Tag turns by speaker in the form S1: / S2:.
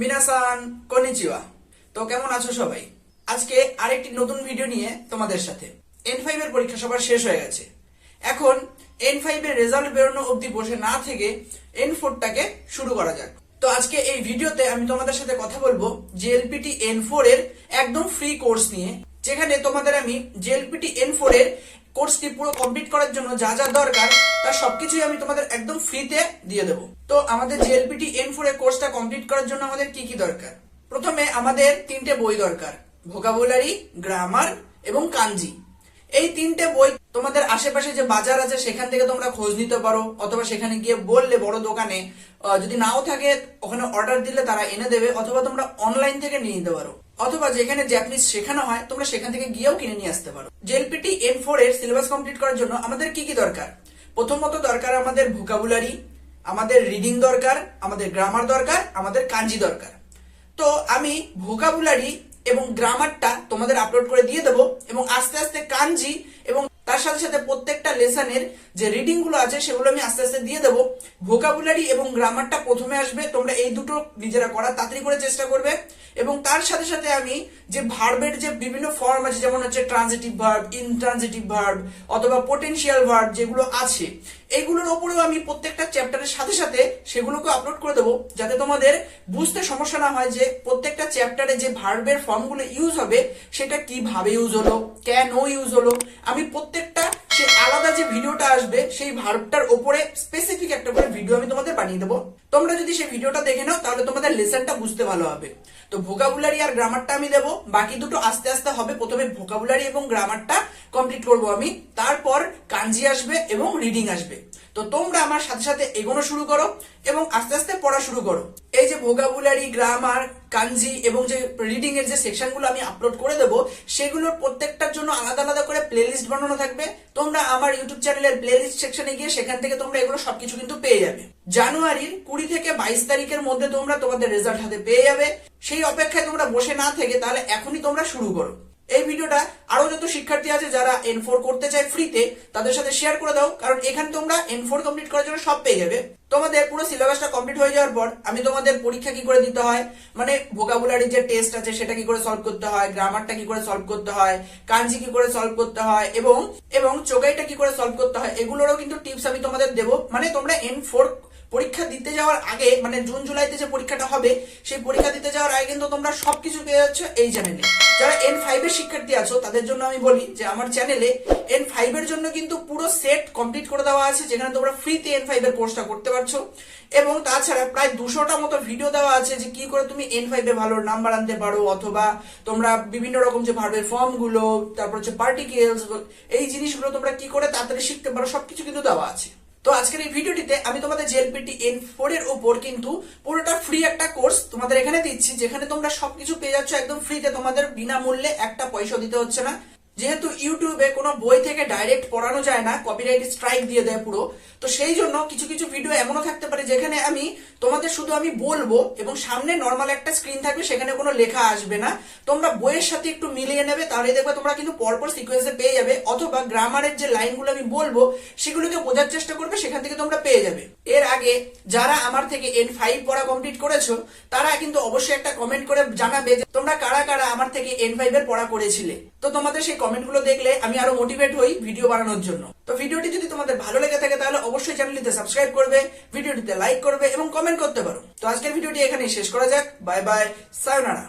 S1: মিনাসান কনিচিওয়া। তো কেমন আছো সবাই? আজকে আরেকটি নতুন ভিডিও নিয়ে তোমাদের সাথে। এন ফাইভ এর পরীক্ষা সবার শেষ হয়ে গেছে। এখন এন ফাইভ এর রেজাল্ট বেরোনো অবধি বসে না থেকে এন ফোরটাকে শুরু করা যাক। তো আজকে এই ভিডিওতে আমি তোমাদের সাথে কথা বলব জেএলপিটি এন ফোর এর একদম ফ্রি কোর্স নিয়ে, যেখানে তোমাদের আমি জেএলপিটি এন ফোর এর কোর্সটি পুরো কমপ্লিট করার জন্য যা যা দরকার তার সবকিছুই আমি তোমাদের একদম ফ্রিতে দিয়ে দেবো। তো আমাদের জেএলপিটি এন ফোর এর কোর্সটা কমপ্লিট করার জন্য আমাদের কি কি দরকার? প্রথমে আমাদের তিনটে বই দরকার ভোকাবুলারি গ্রামার এবং কাঞ্জি এই তিনটে বই তোমাদের আশেপাশে যে বাজার আছে, সেখান থেকে তোমরা খোঁজ নিতে পারো, অথবা সেখানে গিয়ে বললে বড় দোকানে যদি নাও থাকে, ওখানে অর্ডার দিলে তারা এনে দেবে, অথবা তোমরা অনলাইন থেকে নিয়ে নিতে পারো। অথবা যেখানে জ্যাপানিজ শেখানো হয়, তোমরা সেখান থেকে গিয়েও কিনে নিয়ে আসতে পারো। জেলপিটি এম ফোর এর সিলেবাস কমপ্লিট করার জন্য আমাদের কি কি দরকার? প্রথমত দরকার আমাদের ভোকাবুলারি আমাদের রিডিং দরকার, আমাদের গ্রামার দরকার, আমাদের কাঞ্জি দরকার। তো আমি ভোকাবুলারি এবং গ্রামারটা তোমাদের আপলোড করে দিয়ে দেবো, এবং আস্তে আস্তে কাঞ্জি এবং তার সাথে সাথে প্রত্যেকটা লেসনের যে রিডিংগুলো আছে সেগুলো আমি আস্তে আস্তে দিয়ে দেবো। ভোকাবুলারি এবং গ্রামারটা প্রথমে আসবে, তোমরা এই দুটো নিজেরা করার তাড়াতাড়ি করে চেষ্টা করবে। এবং তার সাথে সাথে আমি যে ভার্বের যে বিভিন্ন ফর্ম আছে, যেমন হচ্ছে ট্রানজিটিভ ভার্ব ইনট্রানজিটিভ ভার্ব অথবা পোটেনশিয়াল ভার্ব যেগুলো আছে এইগুলোর ওপরেও আমি প্রত্যেকটা চ্যাপ্টারের সাথে সাথে সেগুলোকে আপলোড করে দেবো, যাতে তোমাদের বুঝতে সমস্যা না হয় যে প্রত্যেকটা চ্যাপ্টারে যে ভার্বের ফর্মগুলো ইউজ হবে, সেটা কীভাবে ইউজ হলো, কেন ইউজ হলো। আমি প্রত্যেকটা সে আলাদা যে ভিডিওটা আসবে, সেই ভার্বটার ওপরে স্পেসিফিক একটা করে ভিডিও আমি তোমাদের বানিয়ে দেবো। তোমরা যদি সেই ভিডিওটা দেখে নাও, তাহলে তোমাদের লেসনটা বুঝতে ভালো হবে। তো ভোকাবুলারি আর গ্রামারটা আমি দেবো। বাকি দুটো আস্তে আস্তে হবে। প্রথমে ভোকাবুলারি এবং গ্রামারটা কমপ্লিট করব আমি। তারপর কাঞ্জি আসবে এবং রিডিং আসবে। তো তোমরা আমার সাথে সাথে এগোনো শুরু করো এবং আস্তে আস্তে পড়া শুরু করো। এই যে ভোকাবুলারি গ্রামার কাঞ্জি এবং যে রিডিং এর যে সেকশনগুলো আমি আপলোড করে দেবো, সেগুলোর প্রত্যেকটার জন্য আলাদা আলাদা করে প্লেলিস্ট বানানো থাকবে। তোমরা আমার ইউটিউব চ্যানেলের প্লেলিস্ট সেকশনে গিয়ে সেখান থেকে তোমরা এগুলো সবকিছু কিন্তু পেয়ে যাবে। জানুয়ারির কুড়ি থেকে বাইশ তারিখের মধ্যে তোমরা তোমাদের রেজাল্ট হাতে পেয়ে যাবে। সেই অপেক্ষায় তোমরা বসে না থেকে তাহলে এখনই তোমরা শুরু করো। এই ভিডিওটা আরও যত শিক্ষার্থী আছে যারা এন ফোর করতে চায় ফ্রিতে তাদের সাথে শেয়ার করে দাও, কারণ এখানে তোমরা এন ফোর কমপ্লিট করার জন্য সব পেয়ে যাবে। তোমাদের পুরো সিলেবাসটা কমপ্লিট হয়ে যাওয়ার পর আমি তোমাদের পরীক্ষা কি করে দিতে হয় মানে ভোকাবুলারি যে টেস্ট আছে সেটা কি করে সলভ করতে হয় গ্রামারটা কি করে সলভ করতে হয় কাঞ্জি কি করে সলভ করতে হয়, এবং এবং চোগাইটা কি করে সলভ করতে হয়, এগুলোরও কিন্তু টিপস আমি তোমাদের দেবো। মানে তোমরা এন ফোর পরীক্ষা দিতে যাওয়ার আগে মানে জুন, জুলাইতে যে পরীক্ষাটা হবে, সেই পরীক্ষা দিতে যাওয়ার আগে কিন্তু তোমরা সবকিছু পেয়ে যাচ্ছ এই চ্যানেলে যারা এন ফাইভের শিক্ষার্থী আছো, তাদের জন্য আমি বলি যে আমার চ্যানেলে এন ফাইভের জন্য কিন্তু পুরো সেট কমপ্লিট করে দেওয়া আছে, যেখানে তোমরা ফ্রিতে এন ফাইভ এর কোর্সটা করতে পারছ। এবং তাছাড়া প্রায় দুশোটা মতো ভিডিও দেওয়া আছে যে কি করে তুমি এন ফাইভে ভালো নাম্বার আনতে পারো, অথবা তোমরা বিভিন্ন রকম যে ভার্বের ফর্মগুলো তারপর হচ্ছে পার্টিকেলস এই জিনিসগুলো তোমরা কি করে তাড়াতাড়ি শিখতে পারো, সবকিছু কিন্তু দেওয়া আছে। তো আজকের এই ভিডিওটিতে আমি তোমাদের জেএলপিটি এন ফোর এর উপর কিন্তু পুরোটা ফ্রি একটা কোর্স তোমাদের এখানে দিচ্ছি, যেখানে তোমরা সবকিছু পেয়ে যাচ্ছ একদম ফ্রিতে তোমাদের বিনামূল্যে একটা পয়সা দিতে হচ্ছে না। যেহেতু ইউটিউবে কোনো বই থেকে ডাইরেক্ট পড়ানো যায় না কপিরাইট স্ট্রাইক দিয়ে দেয় পুরো, তো সেই জন্য কিছু কিছু ভিডিও এমনও থাকতে পারে যেখানে আমি তোমাদের শুধু আমি বলব এবং সামনে নর্মাল একটা স্ক্রিন থাকবে, সেখানে কোনো লেখা আসবে না। তোমরা বইয়ের সাথে একটু মিলিয়ে নেবে, তাহলে দেখবে তোমরা কিন্তু পরপর সিকোয়েন্সে পেয়ে যাবে, অথবা গ্রামারের যে লাইনগুলো আমি বলব, সেগুলোকে বোঝার চেষ্টা করবে, সেখান থেকে তোমরা পেয়ে যাবে। এর আগে যারা আমার থেকে এন ফাইভ পড়া কমপ্লিট করেছ, তারা কিন্তু অবশ্যই একটা কমেন্ট করে জানাবে যে তোমরা কারা কারা আমার থেকে এন ফাইভ এর পড়া করেছিলে। তো তোমাদের সেই কমেন্টগুলো দেখলে আমি আরও মোটিভেট হই ভিডিও বানানোর জন্য। তো ভিডিওটি যদি তোমাদের ভালো লেগে থাকে তাহলে অবশ্যই চ্যানেলটিতে সাবস্ক্রাইব করবে ভিডিওটিতে লাইক করবে এবং কমেন্ট করতে পারো। তো আজকের ভিডিওটি এখানেই শেষ করা যাক। Bye bye sayonara